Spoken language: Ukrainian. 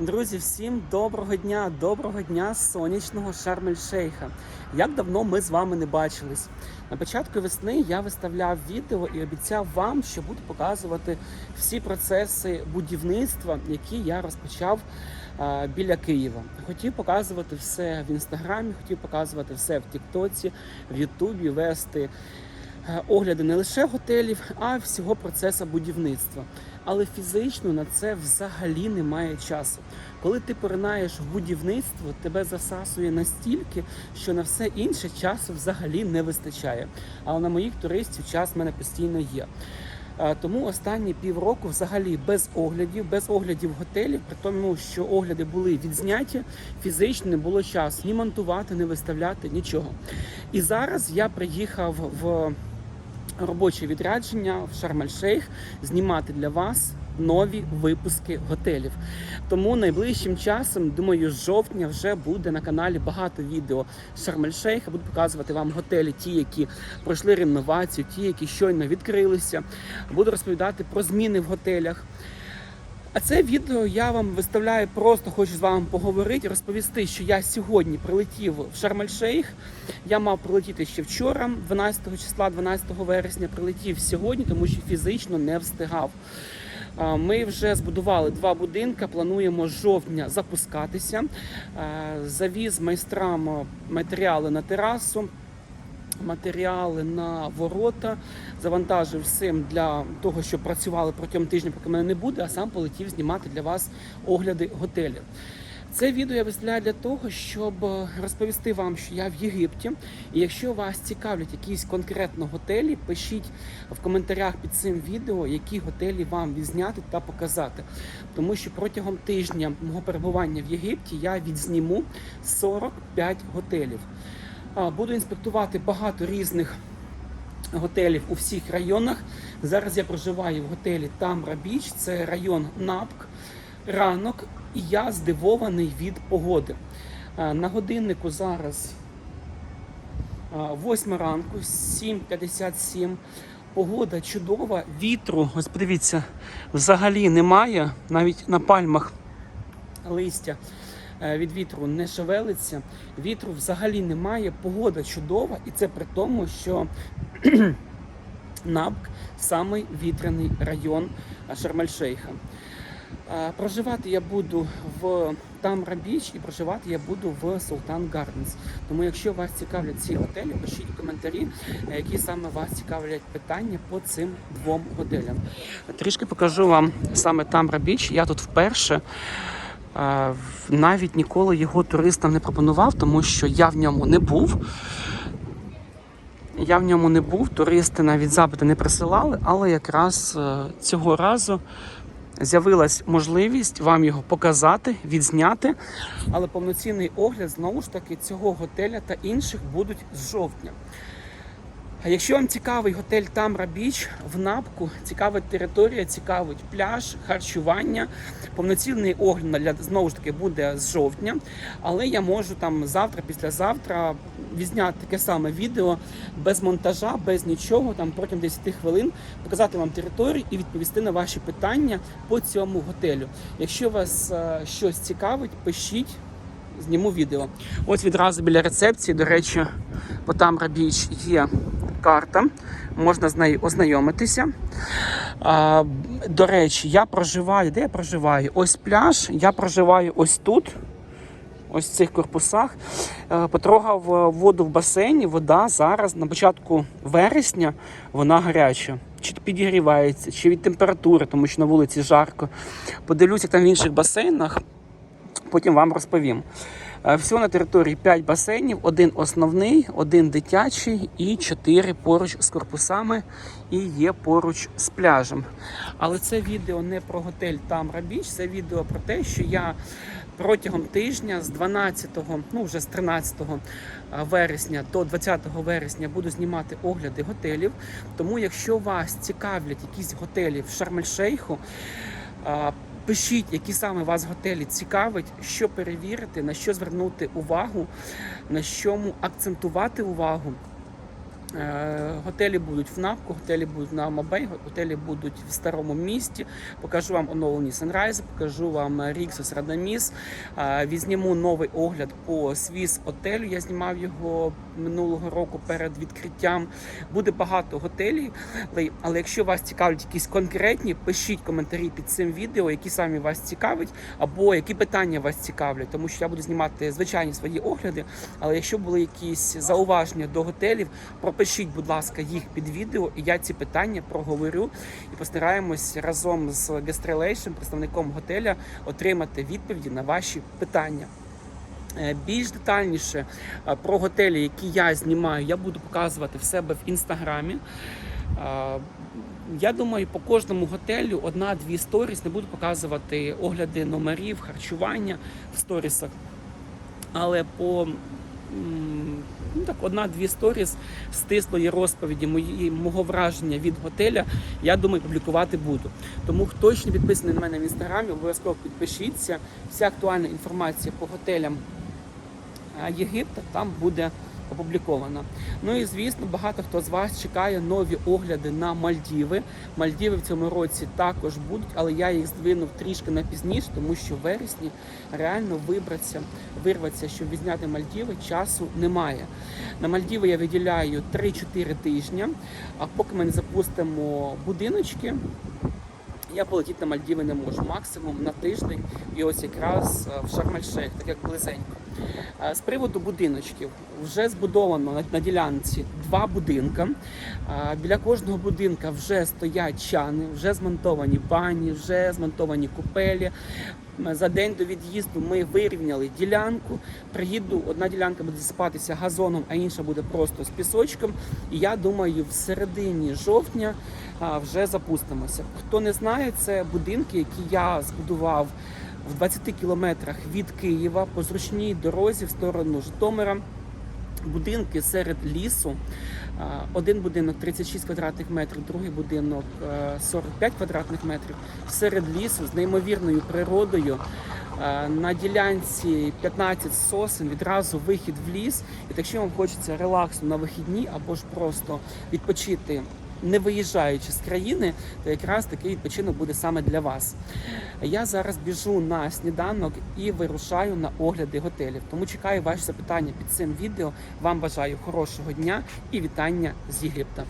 Друзі, всім доброго дня, доброго дня сонячного Шарм-ель-Шейха. Як давно ми з вами не бачились. На початку весни я виставляв відео і обіцяв вам, що буду показувати всі процеси будівництва, які я розпочав а, біля Києва. Хотів показувати все в інстаграмі, хотів показувати все в Тіктоці, в Ютубі, вести е, огляди не лише готелів, а всього процесу будівництва. Але фізично на це взагалі немає часу. Коли ти поринаєш в будівництво, тебе засасує настільки, що на все інше часу взагалі не вистачає. Але на моїх туристів час в мене постійно є. Тому останні півроку взагалі без оглядів, без оглядів готелів, при тому, що огляди були відзняті, фізично не було часу ні монтувати, ні виставляти, нічого. І зараз я приїхав в робоче відрядження в Шарм-ель-Шейх знімати для вас нові випуски готелів. Тому найближчим часом, думаю, з жовтня вже буде на каналі багато відео з Шарм-ель-Шейха. Буду показувати вам готелі, ті, які пройшли реновацію, ті, які щойно відкрилися. Буду розповідати про зміни в готелях. А це відео я вам виставляю просто хочу з вами поговорити, розповісти, що я сьогодні прилетів в Шарм-ель-Шейх. Я мав прилетіти ще вчора, 12 числа, 12 вересня, прилетів сьогодні, тому що фізично не встигав. Ми вже збудували два будинки, плануємо з жовтня запускатися. Завіз майстрам матеріали на терасу матеріали на ворота, завантажив всім для того, щоб працювали протягом тижня, поки мене не буде, а сам полетів знімати для вас огляди готелів. Це відео я виставляю для того, щоб е, розповісти вам, що я в Єгипті. І якщо вас цікавлять якісь конкретно готелі, пишіть в коментарях під цим відео, які готелі вам відзняти та показати. Тому що протягом тижня мого перебування в Єгипті я відзніму 45 готелів. Буду інспектувати багато різних готелів у всіх районах. Зараз я проживаю в готелі Тамра Біч, це район Напк. Ранок, і я здивований від погоди. На годиннику зараз 8 ранку, 7.57. Погода чудова, вітру, ось подивіться, взагалі немає. Навіть на пальмах листя від вітру не шевелиться. Вітру взагалі немає. Погода чудова, і це при тому, що Набк самий вітряний район е, Е, Проживати я буду в Тамра Біч і проживати я буду в Султан Гарденс. Тому, якщо вас цікавлять ці готелі, пишіть коментарі, е, які саме вас цікавлять питання по цим двом готелям. Трішки покажу вам саме Тамра Біч. Я тут вперше. Е, Навіть ніколи його туристам не пропонував, тому що я в ньому не був. Я в ньому не був, туристи навіть запити не присилали, але якраз е, цього разу з'явилась можливість вам його показати, відзняти. Але повноцінний огляд знову ж таки цього готеля та інших будуть з жовтня. Якщо вам цікавий готель Тамра Біч в Напку, цікава територія, цікавить пляж, харчування, повноцінний огляд для знову ж таки буде з жовтня. Але я можу там завтра, післязавтра відзняти таке саме відео без монтажа, без нічого, там протягом 10 хвилин показати вам територію і відповісти на ваші питання по цьому готелю. Якщо вас е, щось цікавить, пишіть. Зніму відео. Ось відразу біля рецепції, до речі, по Тамра Біч є карта, можна з нею ознайомитися. А, до речі, я проживаю, де я проживаю? Ось пляж, я проживаю ось тут, ось в цих корпусах. Е, Потрогав воду в басейні, вода зараз на початку вересня вона гаряча. Чи підігрівається, чи від температури, тому що на вулиці жарко. Подивлюся там в інших басейнах, потім вам розповім. Е, Всього на території 5 басейнів, один основний, один дитячий і 4 поруч з корпусами і є поруч з пляжем. Але це відео не про готель Тамра Біч, це відео про те, що я протягом тижня з 12, ну вже з 13 вересня до 20 вересня буду знімати огляди готелів. Тому, якщо вас цікавлять якісь готелі в Шарм-ель-Шейху, а, Пишіть, які саме вас готелі цікавить, що перевірити, на що звернути увагу, на чому акцентувати увагу. Е, Готелі будуть в Напку, готелі будуть на Мабей, готелі будуть в старому місті. Покажу вам оновлені Sunrise, покажу вам Ріксос Радаміс. Візніму новий огляд по Свіс Отелю. Я знімав його минулого року перед відкриттям. Буде багато готелів, але, якщо вас цікавлять якісь конкретні, пишіть коментарі під цим відео, які самі вас цікавить, або які питання вас цікавлять, тому що я буду знімати звичайні свої огляди. Але якщо були якісь зауваження до готелів, пропишіть, будь ласка, їх під відео, і я ці питання проговорю і постараємось разом з Gestrelation, представником готеля, отримати відповіді на ваші питання. Е, Більш детальніше е, про готелі, які я знімаю, я буду показувати в себе в інстаграмі. Е, Я думаю, по кожному готелю одна-дві сторіс не буду показувати огляди номерів, харчування в сторісах. Але по ну, так, одна-дві сторіс стислої розповіді мої, мого враження від готеля, я думаю, публікувати буду. Тому хто ще не підписаний на мене в інстаграмі, обов'язково підпишіться. Вся актуальна інформація по готелям е, Єгипта там буде опублікована. Ну і звісно, багато хто з вас чекає нові огляди на Мальдіви. Мальдіви в цьому році також будуть, але я їх здвинув трішки на пізніше, тому що в вересні реально вибратися, вирватися, щоб відзняти Мальдіви, часу немає. На Мальдіви я виділяю 3-4 тижні, а поки ми не запустимо будиночки. Я полетіти на Мальдіви не можу, максимум на тиждень, і ось якраз е, в Шарм-ель-Шейх, так як близенько. Е, З приводу будиночків вже збудовано на, ділянці два будинка. Е, Біля кожного будинка вже стоять чани, вже змонтовані бані, вже змонтовані купелі. За день до від'їзду ми вирівняли ділянку. Приїду, одна ділянка буде засипатися газоном, а інша буде просто з пісочком. І я думаю, в середині жовтня вже запустимося. Хто не знає, це будинки, які я збудував в 20 кілометрах від Києва по зручній дорозі в сторону Житомира. Будинки серед лісу. Один будинок 36 квадратних метрів, другий будинок е, 45 квадратних метрів. Серед лісу з неймовірною природою. Е, На ділянці 15 сосен відразу вихід в ліс. І якщо вам хочеться релаксу на вихідні або ж просто відпочити. Не виїжджаючи з країни, то якраз такий відпочинок буде саме для вас. Я зараз біжу на сніданок і вирушаю на огляди готелів. Тому чекаю ваші запитання під цим відео. Вам бажаю хорошого дня і вітання з Єгипта.